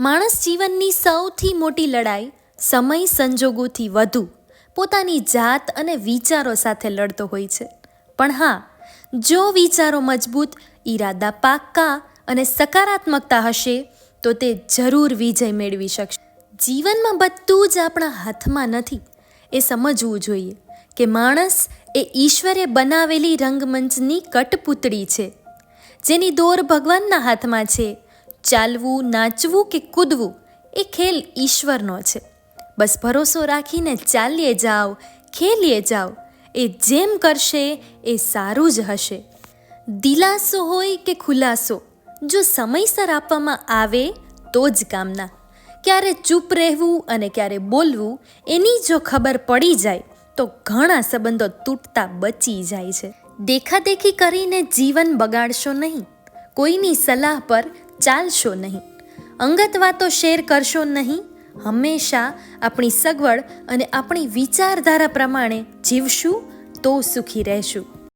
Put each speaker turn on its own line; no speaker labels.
માણસ જીવનની સૌથી મોટી લડાઈ સમય સંજોગોથી વધુ, પોતાની જાત અને વિચારો સાથે લડતો હોય છે. પણ હા, જો વિચારો મજબૂત, ઈરાદા પાક્કા અને સકારાત્મકતા હશે, તો તે જરૂર વિજય મેળવી શકશે. જીવનમાં બધું જ આપણા હાથમાં નથી. એ સમજવું જોઈએ કે માણસ એ ઈશ્વરે બનાવેલી રંગમંચની કટપુતળી છે, જેની દોર ભગવાનના હાથમાં છે ચાલવું, નાચવું કે કૂદવું એ ખેલ ઈશ્વરનો છે. બસ ભરોસો રાખીને ચાલીએ જાઓ, ખેલીએ જાઓ. એ જેમ કરશે એ સારું જ હશે. દિલાસો હોય કે ખુલાસો, જો સમયસર આપવામાં આવે તો જ કામના. ક્યારે ચૂપ રહેવું અને ક્યારે બોલવું એની જો ખબર પડી જાય, તો ઘણા સંબંધો તૂટતા બચી જાય છે. દેખાદેખી કરીને જીવન બગાડશો નહીં. કોઈની સલાહ પર ચાલશો નહીં. અંગત વાતો શેર કરશો નહીં. હંમેશા આપણી સગવડ અને આપણી વિચારધારા પ્રમાણે જીવશું તો સુખી રહેશું.